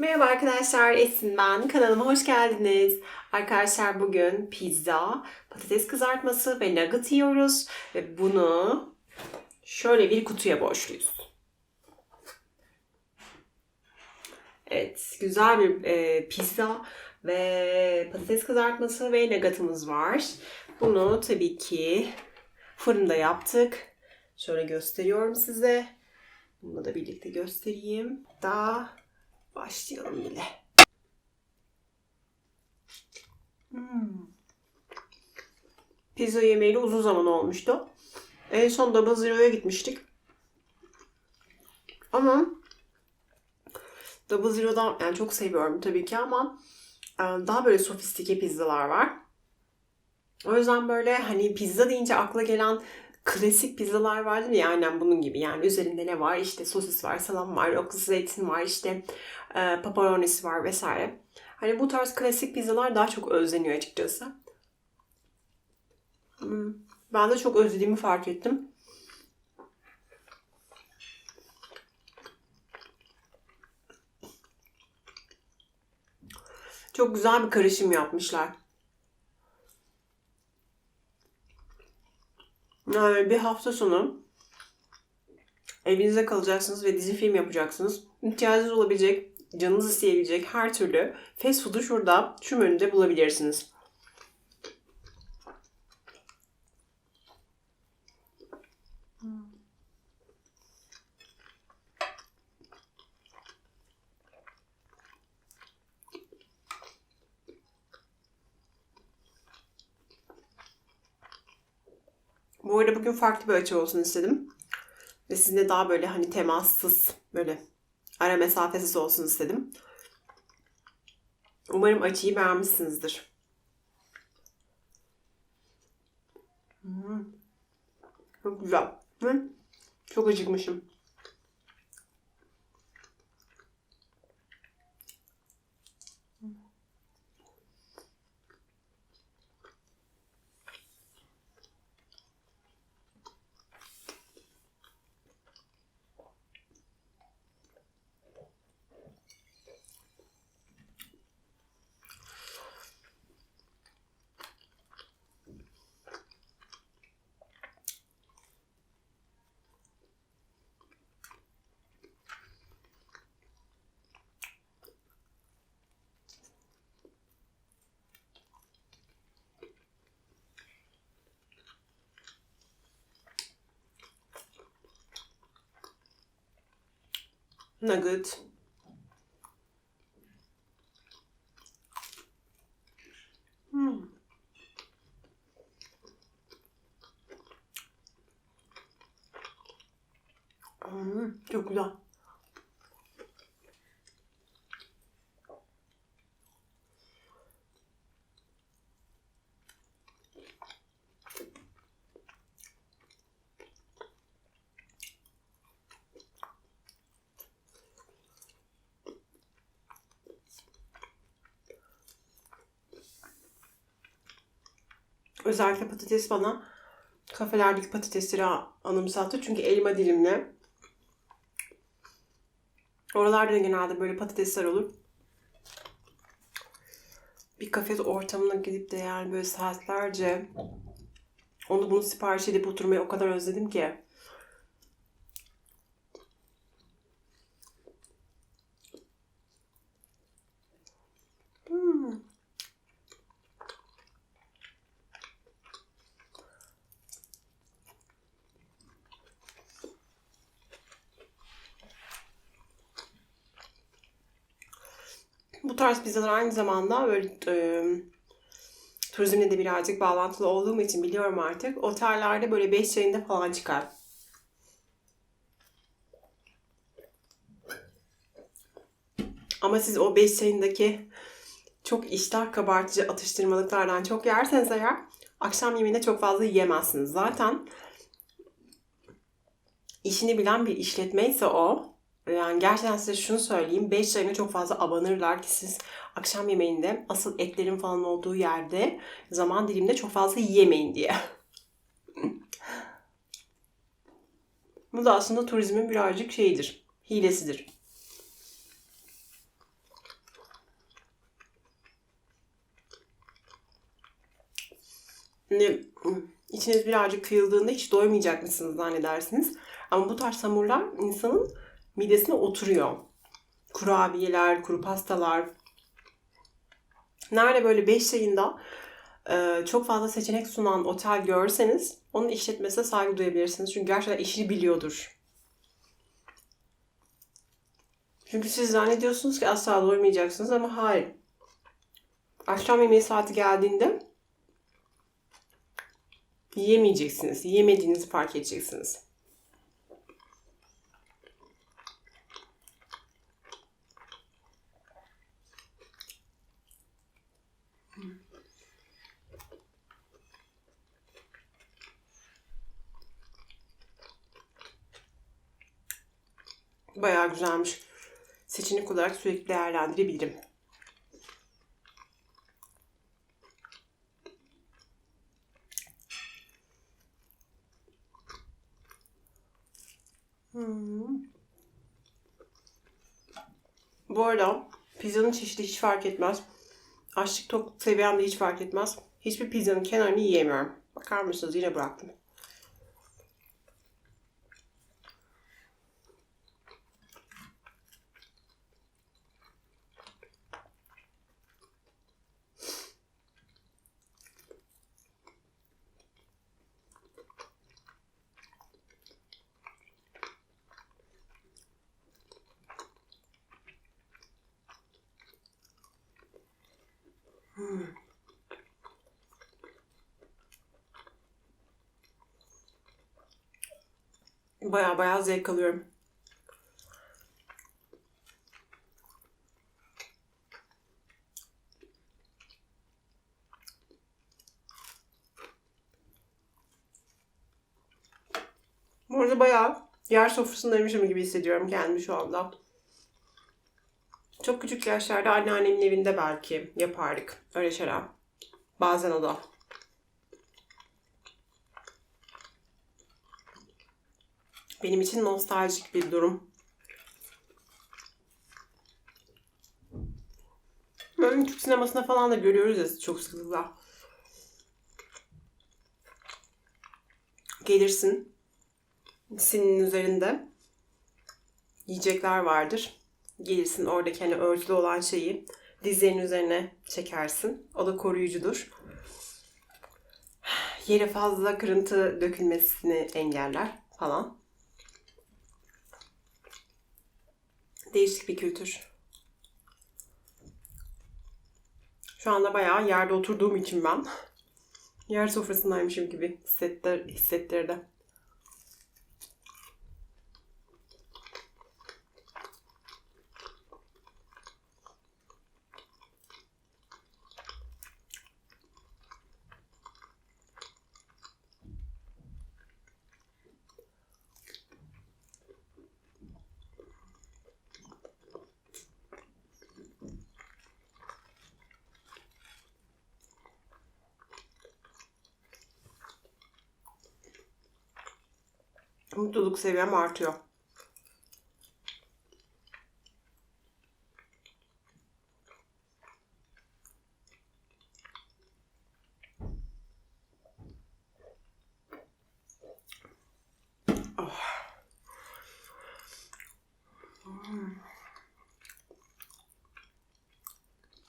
Merhaba arkadaşlar, Esin ben. Kanalıma hoş geldiniz. Arkadaşlar bugün pizza, patates kızartması ve nugget yiyoruz. Ve bunu şöyle bir kutuya borçluyuz. Evet, güzel bir e, pizza ve patates kızartması ve nuggetımız var. Bunu tabii ki fırında yaptık. Şöyle gösteriyorum size. Bunu da birlikte göstereyim. Daha Başlayalım bile. Hmm. Pizza yemeğiyle uzun zaman olmuştu. En son Double Zero'ya gitmiştik. Ama Double Zero'dan yani çok seviyorum tabii ki ama e, daha böyle sofistike pizzalar var. O yüzden böyle hani pizza deyince akla gelen klasik pizzalar vardır ya aynen bunun gibi. Yani üzerinde ne var? İşte sosis var, salam var, okuz zeytin var, işte e, pepperonisi var vesaire. Hani bu tarz klasik pizzalar daha çok özleniyor açıkçası. Hmm, Ben de çok özlediğimi fark ettim. Çok güzel bir karışım yapmışlar. Bir hafta sonu evinizde kalacaksınız ve dizi film yapacaksınız. İhtiyacınız olabilecek, canınız isteyebilecek her türlü fast food'u şurada, şu menüde bulabilirsiniz. Bu arada bugün farklı bir açı olsun istedim. Ve sizinle daha böyle hani temassız, böyle ara mesafesiz olsun istedim. Umarım açıyı beğenmişsinizdir. Hmm. Çok güzel. Hı? Çok acıkmışım. Nugget. Özellikle patates bana kafelerdeki patatesleri anımsattı. Çünkü elma dilimli. Oralarda da genelde böyle patatesler olur. Bir kafe ortamına gidip de yani böyle saatlerce onu bunu sipariş edip oturmayı o kadar özledim ki. Hmm. Bu tarz pizzalar aynı zamanda böyle e, turizmle de birazcık bağlantılı olduğum için biliyorum artık. Otellerde böyle 5 çayında falan çıkar. Ama siz o 5 çayındaki çok iştah kabartıcı atıştırmalıklardan çok yerseniz eğer akşam yemeğinde çok fazla yiyemezsiniz. Zaten işini bilen bir işletmeyse o yani gerçekten size şunu söyleyeyim. 5 çayına çok fazla abanırlar ki siz akşam yemeğinde asıl etlerin falan olduğu yerde zaman diliminde çok fazla yiyemeyin diye. Bu da aslında turizmin birazcık şeyidir, hilesidir. Hani içiniz birazcık kıyıldığında hiç doymayacak mısınız zannedersiniz. Ama bu tarz hamurlar insanın midesine oturuyor. Kurabiyeler, kuru pastalar. Nerede böyle 5 sayında e, çok fazla seçenek sunan otel görseniz onun işletmesine saygı duyabilirsiniz. Çünkü gerçekten işini biliyordur. Çünkü siz zannediyorsunuz ki asla doymayacaksınız ama hayır. Akşam yemeği saati geldiğinde yiyemeyeceksiniz. Yiyemediğinizi fark edeceksiniz. Bayağı güzelmiş. Seçenek olarak sürekli değerlendirebilirim. Hmm. Bu arada pizzanın çeşidi hiç fark etmez. Açlık tok seviyem de hiç fark etmez. Hiçbir pizzanın kenarını yiyemiyorum. Bakar mısınız? Yine bıraktım. Baya baya zevk alıyorum. Bu arada bayağı yer sofrasındaymışım gibi hissediyorum kendimi şu anda. Çok küçük yaşlarda anneannemin evinde belki yapardık öyle şeyler. Bazen o da. Benim için nostaljik bir durum. Böyle Türk sinemasında falan da görüyoruz ya çok sıklıkla. Gelirsin. Sinin üzerinde yiyecekler vardır. Gelirsin oradaki hani örtülü olan şeyi dizlerin üzerine çekersin. O da koruyucudur. Yere fazla kırıntı dökülmesini engeller falan. Değişik bir kültür. Şu anda bayağı yerde oturduğum için ben yer sofrasındaymışım gibi hissettir, hissettirdi. Mutluluk seviyem artıyor. Oh.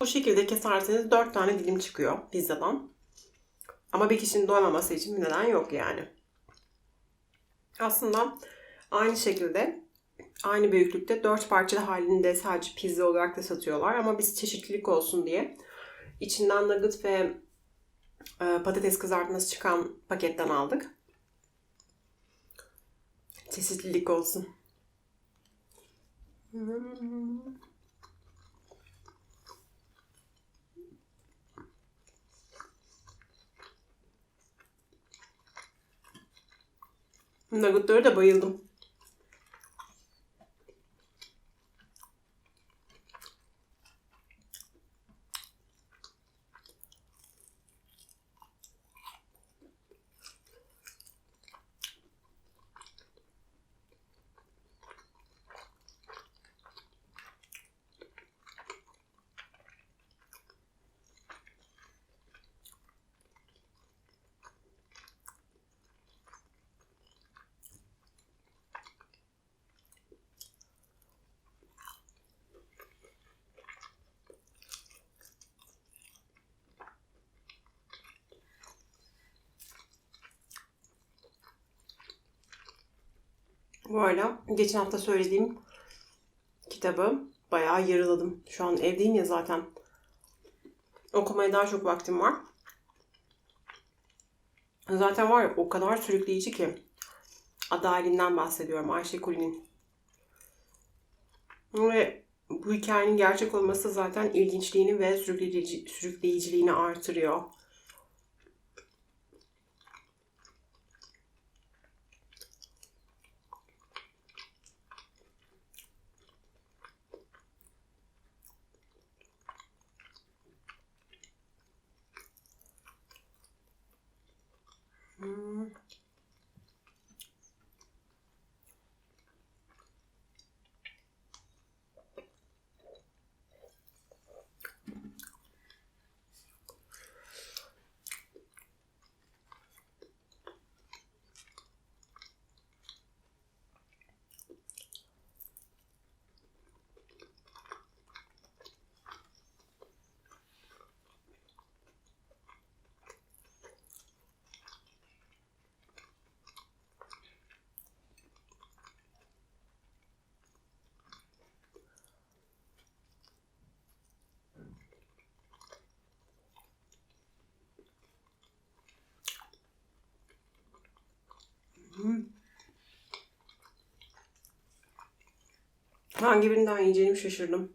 Bu şekilde keserseniz 4 tane dilim çıkıyor pizzadan. Ama bir kişinin doymaması için bir neden yok yani. Aslında aynı şekilde aynı büyüklükte dört parçalı halinde sadece pizza olarak da satıyorlar. Ama biz çeşitlilik olsun diye içinden nugget ve e, patates kızartması çıkan paketten aldık. Çeşitlilik olsun. Nuggetlara da bayıldım. Bu arada geçen hafta söylediğim kitabı bayağı yarıladım. Şu an evdeyim ya zaten. Okumaya daha çok vaktim var. Zaten var ya o kadar sürükleyici ki. Adı halinden bahsediyorum. Ayşe Kuli'nin. Ve bu hikayenin gerçek olması zaten ilginçliğini ve sürükleyici, sürükleyiciliğini artırıyor. Hangi birinden yiyeceğimi şaşırdım.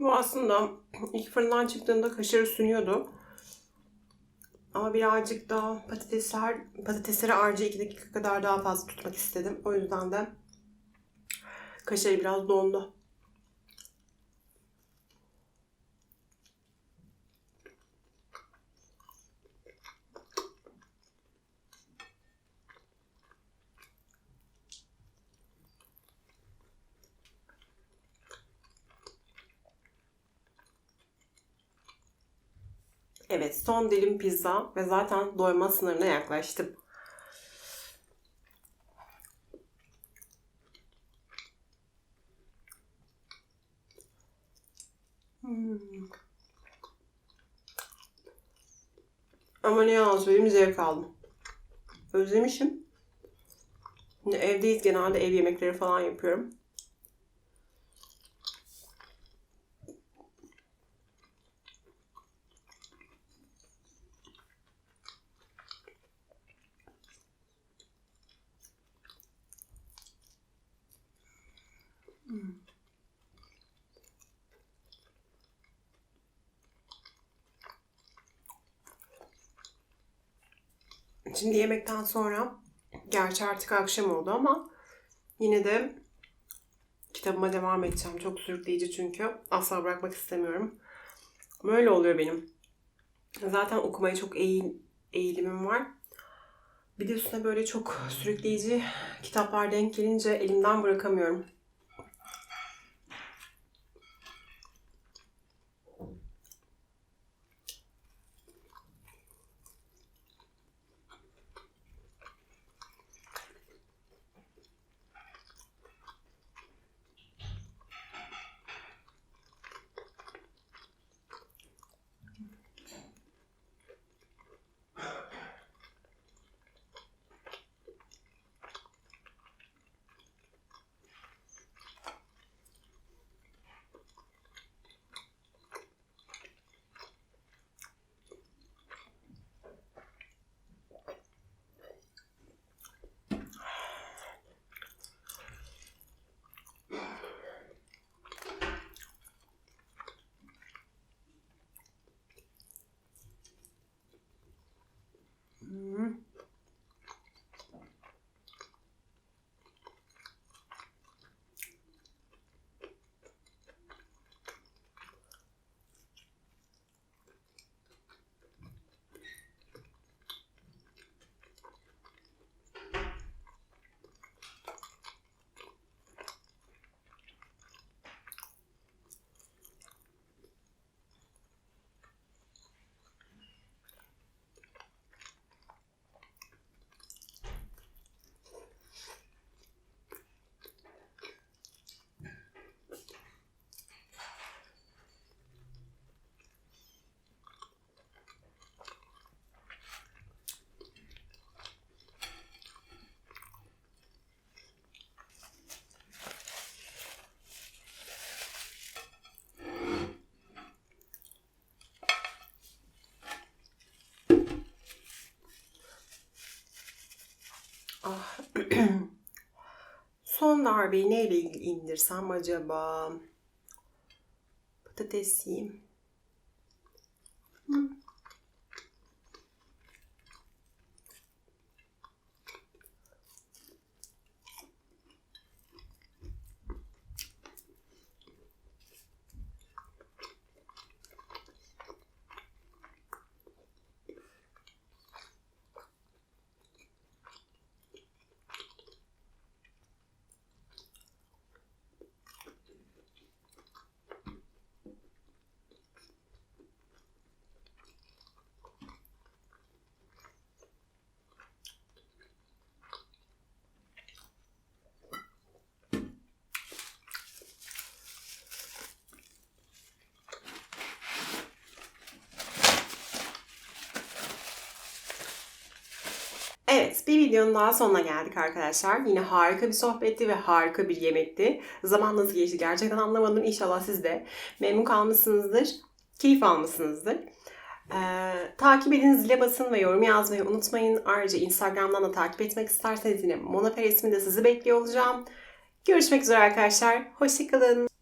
Bu aslında ilk fırından çıktığında kaşarı sünüyordu. Ama birazcık daha patatesler, patatesleri harcı 2 dakika kadar daha fazla tutmak istedim. O yüzden de kaşarı biraz dondu. Evet son dilim pizza ve zaten doyma sınırına yaklaştım. Hmm. Ama ne yalan söyleyeyim zevk aldım. Özlemişim. Evdeyiz genelde ev yemekleri falan yapıyorum. Şimdi yemekten sonra gerçi artık akşam oldu ama yine de kitabıma devam edeceğim. Çok sürükleyici çünkü. Asla bırakmak istemiyorum. Böyle oluyor benim. Zaten okumaya çok eğil, eğilimim var. Bir de üstüne böyle çok sürükleyici kitaplar denk gelince elimden bırakamıyorum. Son darbeyi neyle indirsem acaba? Patates yiyeyim. Hmm. Bir videonun daha sonuna geldik arkadaşlar. Yine harika bir sohbetti ve harika bir yemekti. Zaman nasıl geçti gerçekten anlamadım. İnşallah siz de memnun kalmışsınızdır, keyif almışsınızdır. Ee, takip edin, zile basın ve yorum yazmayı unutmayın. Ayrıca Instagram'dan da takip etmek isterseniz yine Monafer isminde sizi bekliyor olacağım. Görüşmek üzere arkadaşlar. Hoşçakalın.